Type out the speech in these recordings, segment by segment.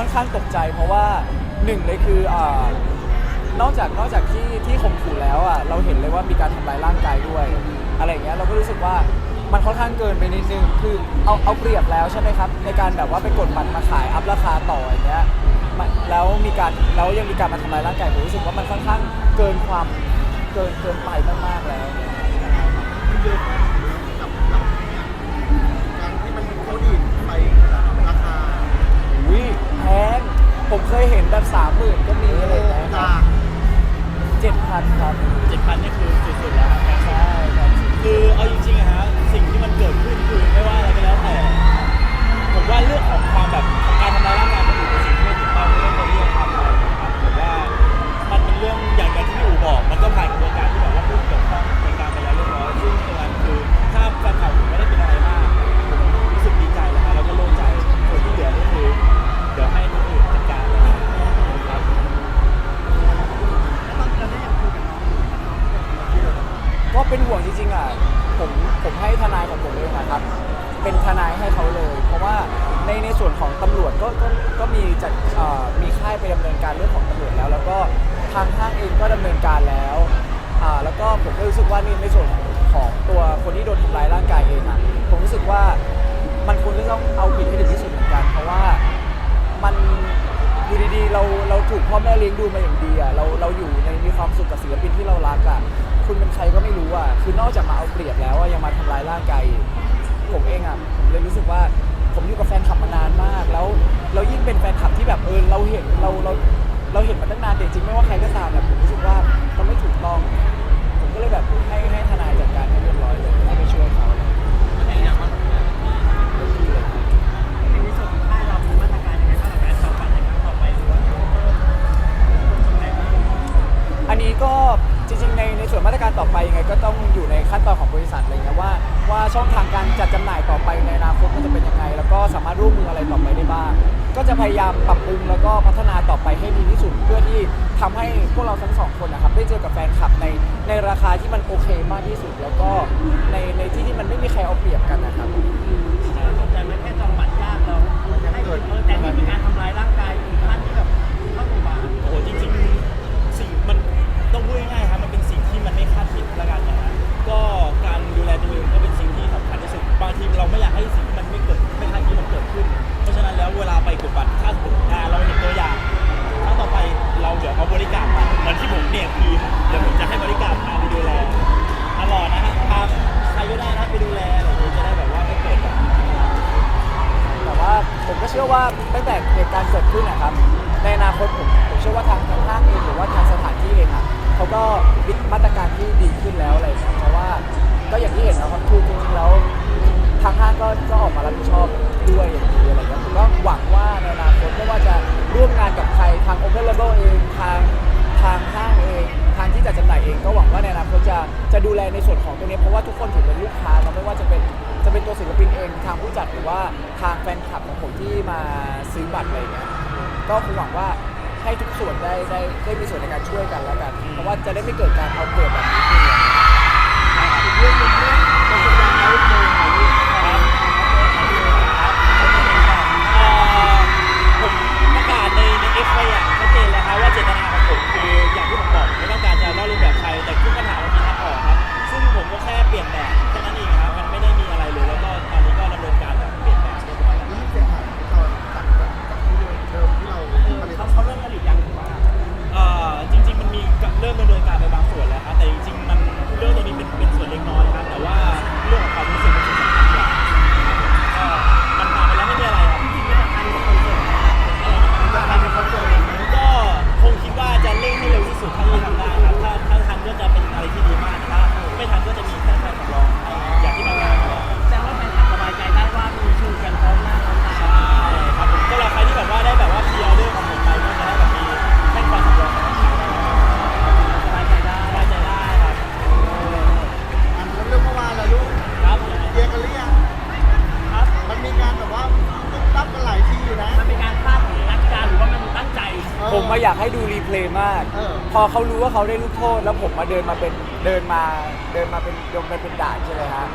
ค่อนข้างตกใจ เพราะว่าหนึ่งเลยคืออ่านอกจากนอกจากที่ที่ข่มขู่แล้วอะเราเห็นเลยว่ามีการทำร้ายร่างกายด้วย อะไรอย่างเงี้ยเราก็รู้สึกว่ามันค่อนข้างเกินไปนิดนึงคือเอาเอาเปรียบแล้วใช่ไหมครับ ในการแบบว่าไปกดบัตรมาขายอัพราคาต่ออย่างเงี้ยมันแล้วมีการแล้วยังมีการมาทำร้ายร่างกายผมรู้สึกว่ามันค่อนข้างเกินความเกินเกินไปมากๆแล้ว ผมเคยเห็นแบบสามหมื่นก็มีอะไรอย่างเงี้ยคจารับกเจ็ดพันครับ เจ็ดพันนี่คือสุดๆแล้วครับแพงสุดใช่ครับ ก็มีจัดเอ่อมีค่ายไปดำเนินการเรื่องของตำรวจแล้ว แล้วก็ทางห้างเองก็ดำเนินการแล้วอ่าแล้วก็ผมก็รู้สึกว่านี่ในส่วนของของตัวคนที่โดนทำร้ายร่างกายเองอะผมรู้สึกว่ามันควรจะต้องเอาผิดให้ถึงที่สุดเหมือนกันเพราะว่า มันอยู่ดีๆเราเราถูกพ่อแม่เลี้ยงดูมาอย่างดีอะเราเราอยู่ในมีความสุขกับศิลปินที่เรารักอะคุณเป็นใครก็ไม่รู้อะคือนอกจากมาเอาเปรียบแล้วอะยังมาทำร้ายร่างกายอีกผมเองอะผมเลยรู้สึกว่าผมอยู่กับแฟนคลับมานานมาก แล้ว เรายิ่งเป็นแฟนคลับที่แบบเออเราเห็นเราเราเราเห็นมาตั้งนานแต่จริงๆไม่ว่าใครก็ตามแบบผมรู้สึกว่ามันไม่ถูกต้องผมก็เลยแบบให้ายามปรับปรุงแล้วก็พัฒนาต่อไปให้ดีที่สุด เพื่อที่ทำให้พวกเราทั้งสองคนนะครับได้เจอกับแฟนคลับในในราคาที่มันโอเคมากที่สุด แล้วก็ในในที่ที่มันไม่มีใครเอาเปรียบกันนะครับ การมาเหมือนที่ผมเนี่ยทีมเดี๋ยวผมจะให้บริการพาไปดูแลตลอดนะฮะพาใครก็ได้นะไปดูแลอะไรอย่างนี้จะได้แบบว่าไม่เกิดแบบแต่ว่าผมก็เชื่อว่าตั้งแต่เหตุการณ์เกิดขึ้นนะครับ ในอนาคตผมผมเชื่อว่าทางทางห้างเองหรือว่าทางสถานที่เองอะเขาก็มีมาตรการที่ดีขึ้นแล้วอะไร ปินเองทางผู้จัดหรือว่าทางแฟนคลับของผมที่มาซื้อบัตรอะไรเงี้ยก็คงหวังว่าให้ทุกส่วนได้ได้ได้มีส่วนในการช่วยกันแล้วกัน เพราะว่าจะได้ไม่เกิดการเอาเปรียบแบบนี้ขึ้นเลยอีกเรื่องหนึงเรื่องการแสดงไลฟ์เองลูาไมมาอยากให้ดูรีเพลย์มาก เออ พอเขารู้ว่าเขาได้ลูกโทษ แล้วผมมาเดินมาเป็นเดินมาเดินมาเป็นยงไปเป็นด่านใช่ไหมฮะ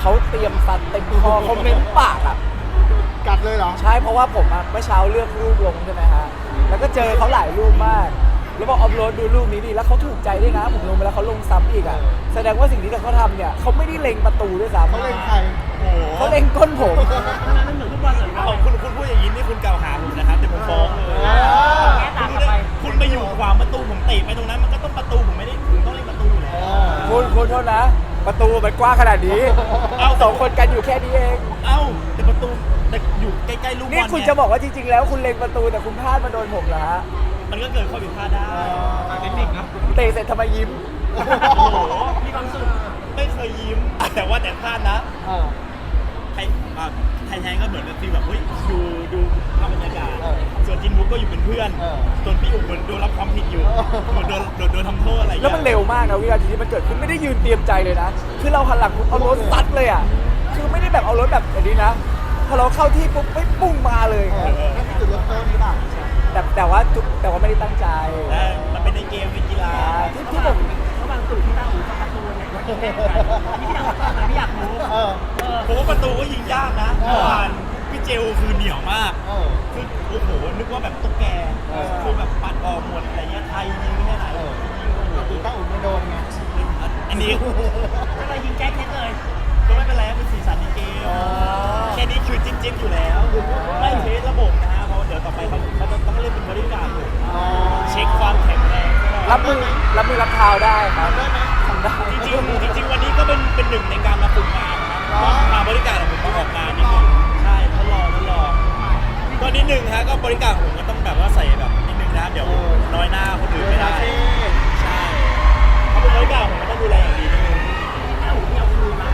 เขาเตรียมฟันเต็มคอเขาเม้มปากอะ กัดเลยเหรอ ใช่เพราะว่าผมอะเมื่อเช้าเลือกรูปลงใช่ไหมฮะ แล้วก็เจอเขาหลายรูปมาก แล้วบอกอัพโหลดดูรูปนี้ดิ แล้วเขาถูกใจด้วยนะ ผมลงไปแล้วเขาลงซ้ำอีกอะ แสดงว่าสิ่งที่เขาทำเนี่ยเขาไม่ได้เล็งประตูด้วยซ้ำเขาเล่นใคร โอ้โหเขาเล็งก้นผมทำไมมันเหมือน ฟุตบอลเหรอเอาคุณคุณพูดอย่างนี้นี่คุณกล่าวหาผมนะครับแต่ผมฟ้องเลยเออแก้ต่างกลับไปคุณไปอยู่ขวางประตูผมเตะไปตรงนั้น มันก็ต้องประตูผมไม่ได้ผมต้องเล่นประตูอยู่แล้วคุณคุณโทษนะ ประตูมันกว้างขนาดนี้ เอาสองคนกันอยู่แค่นี้เอง เอ้าแต่ประตูแต่อยู่ใกล้ๆลูกบอลนี่คุณไงจะบอกว่าจริงๆ แล้วคุณเล็งประตูแต่คุณพลาดมาโดนผมเหรอฮะ มันก็เกิดข้อผิดพลาดได้ เทคนิคนะเตะเสร็จทำไมยิ้ม โอ้โห มีความสุขไม่เคยยิ้ม แต่ว่าแต่พลาดนะ เออ ไทยอ่าไท ยแทงก็เหมือนแบบฟีลแบบเฮ้ยดูดูภาพบรรยากาศเออส่วนจินบุ๊กก็อยู่เป็นเพื่อนเออ ส่วนพี่อุ๋มเหมือนโดนรับความผิดอยู่เออเหมือนโดนโดนโดนทำโทษอะไรอย่างแล้วเงี้ย มันเร็วมากนะวินาทีที่มันเกิดขึ้นไม่ได้ยืนเตรียมใจเลยนะ คือเราหันหลังปุ๊บเอารถซัดเลยอะ คือไม่ได้แบบเอารถแบบอย่างนี้นะ พอเราเข้าที่ปุ๊บไม่ปุ้งมาเลย เออนั่นคือจุดเริ่มต้นหรือเปล่าแต่แต่ว่าทุกแต่ว่าไม่ได้ตั้งใจ แต่มันเป็นในเกมเป็นกีฬาอ่าที่ที่ผม ระหว่างตู่ที่ตั้งหูกับประตู เนี่ยมันแก้กันอันนี้พี่อยากฟังนะพี่อยากรู้เออเออ ผมว่าประตูก็ยิงยากนะเออ เมื่อวานพี่เจลคือเหนียวมาก เออ คือโอ้โห นึกว่าแบบตุ๊กแกเออ คือแบบปัดออกหมดอะไรเงี้ยไทยยิงไม่ให้ไหนเออยิงโอ้โหแต่ตีต้าอุ่นไม่โดนไงอันนี้ก็เลยยิงแก้เคล็ดเลย ก็ไม่เป็นไรเป็นสีสันในเกมอ๋อแค่นี้คือจิ้มจิ้มอยู่แล้วไม่เทสระบบนะฮะ เพราะเดี๋ยวต่อไปเขาเขาจะต้องเล่นเป็นบริการดอยู่อ๋อเช็คความแข็งแรงใช่ไหมรับมือรับมือรับเท้าได้ครับ ได้ไหมทำ ได้ จริงๆจริงๆวันนี้ก็เป็นเป็นหนึ่งในการมาฝึกงานนะครับอ๋อมาบริการของผมต้องออกงานนิดนึงใช่ทดลองทดลองก็นิดนึงฮะก็บริการของผมก็ต้องแบบว่าใส่แบบนิดนึงนะเดี๋ยวน้อยหน้าคนอื่นไม่ได้ใช่เขาเป็นบริการผมก็ต้องดูแลอย่างดีนิดนึงถ้าหูพี่เอาคืนมา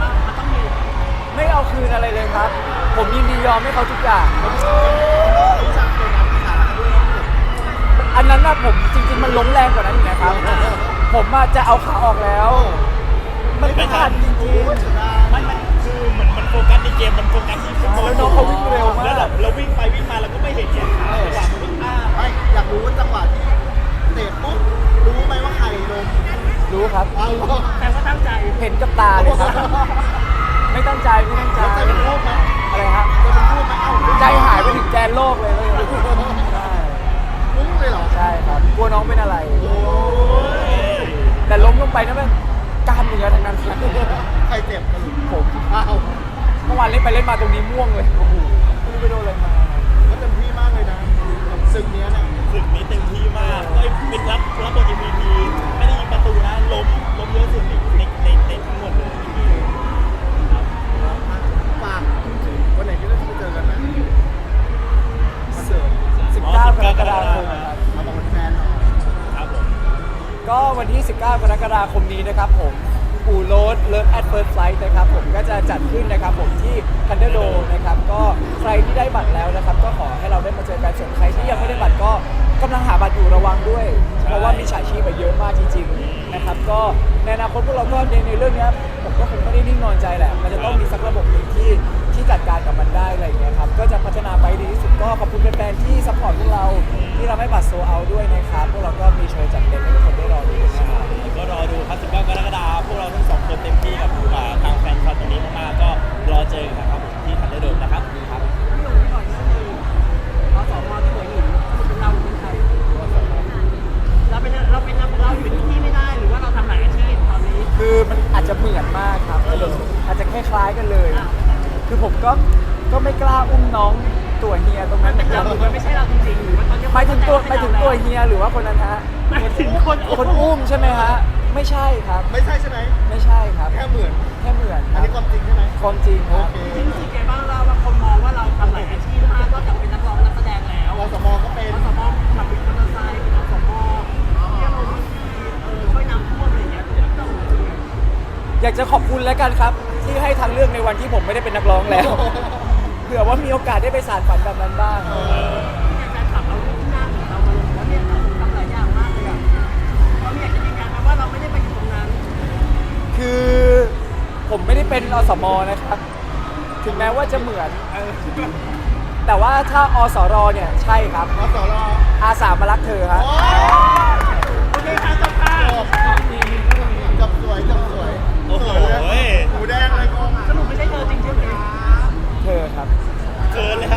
ว่ามันต้องมีไม่เอาคืนอะไรเลยครับ ผมยินดียอมให้เขาทุกอย่าง อันนั้นนะผมจริง ๆ มันล้มแรงกว่านั้นอีกนะครับ ผมอะจะเอาขาออกแล้ว มันไม่ทันจริงมันมันคือเหมือนมันโฟกัสในเกมมันโฟกัสที่ฟุตบอลแล้วน้องเขาวิ่งเร็วมาก แล้วแบบเราวิ่งไปวิ่งมาเราก็ไม่เห็นเนี่ยขาจังหวะมันก็อ้าไม่อยากรู้ว่าจังหวะที่เตะปุ๊บรู้ไหมว่าใครโดนๆรู้ครับ เอาเหรอแต่ว่าตั้งใจเห็นกับตาเลยครับ ไม่ตั้งใจไม่ตั้งใจแล้วใจเป็นรูปไหมอะไรฮะใจเป็นรูปไหมเอ้าใจหายไปถึงแกนโลกเลยเลยใช่ มุ้งเลยเหรอ ใช่ครับ กลัวน้องเป็นอะไร โอ้ แต่ล้มลงไปนั่นมันกล้ามเนื้อทั้งนั้นครับ ใครเจ็บกัน ผม อ้าว เมื่อ วานเล่นไปเล่นมาตรงนี้ม่วงเลยโอ้โหไม่รู้ไปโดนอะไรมาก็เต็มที่มากเลยนะศึกเนี้ยเนี่ยฝึกนี้เต็มที่มากเอ้ยเป็นรับรับบท MVP ไม่ได้ยิงประตูนะล้มล้มเยอะสุดในในในในทั้งหมดเลยครับฝากวันไหนที่เราจะไปเจอกันนะมาเสิร์ฟ19กรกฎาคมครับ มาบอกแฟนหน่อยครับผม ก็วันที่ 19 กรกฎาคมนี้นะครับผม อูโรดเลิฟแอดเฟิร์สไฟท์นะครับผมก็จะจัดขึ้นนะครับผมที่คันเดอร์โดนะครับก็ใครที่ได้บัตรแล้วนะครับ ก็ขอให้เราได้มาเจอกันส่วนใครที่ยังไม่ได้บัตรก็กำลังหาบัตรอยู่ระวังด้วย เพราะว่ามีฉาชีพไปเยอะมากจริงๆนะครับก็ในอนาคตพวกเราก็ในในเรื่องเนี้ยผมก็คงไม่ได้นิ่งนอนใจแหละมันจะต้องมีสักระบบ ตัวหมายถึงตัวเฮียหรือว่าคนนั้นฮะหมายถึงคนคนอุ้มใช่ไหมฮะไม่ใช่ครับ ไม่ใช่ใช่ไหมไม่ใช่ครับแค่เหมือนแค่เหมือนคอันรับนี้ความจริงใช่ไหมความจริงคโอรับ เคจริงรู้สึกไงบ้างเราว่าคนมองว่าเราทำหลายอาชีพมากก็จากเป็นนักร้องนักแสดงแล้วอสมก็เป็น อสมขับวินมอเตอร์ไซค์เป็นอสมเที่ยวลงที่เออช่วยน้ำท่วมอะไรอย่างเงี้ยทุกอย่างอยากจะขอบคุณแล้วกันครับ ที่ให้ทางเลือกในวันที่ผมไม่ได้เป็นนักร้องแล้ว เผื่อว่ามีโอกาสได้ไปสานฝันแบบนั้นบ้าง คือผมไม่ได้เป็นอสมนะครับ ถึงแม้ว่าจะเหมือนแต่ว่าถ้าอสรเนี่ยใช่ครับ อสรอาสามารักเธอครับโอ้โอเคค่ะจบค่ะจับสวยจับสวยโอ้โหหูแดงเลยก็สรุปไม่ใช่เธอจริงใช่ไหมเธอครับเเขินเลยครับ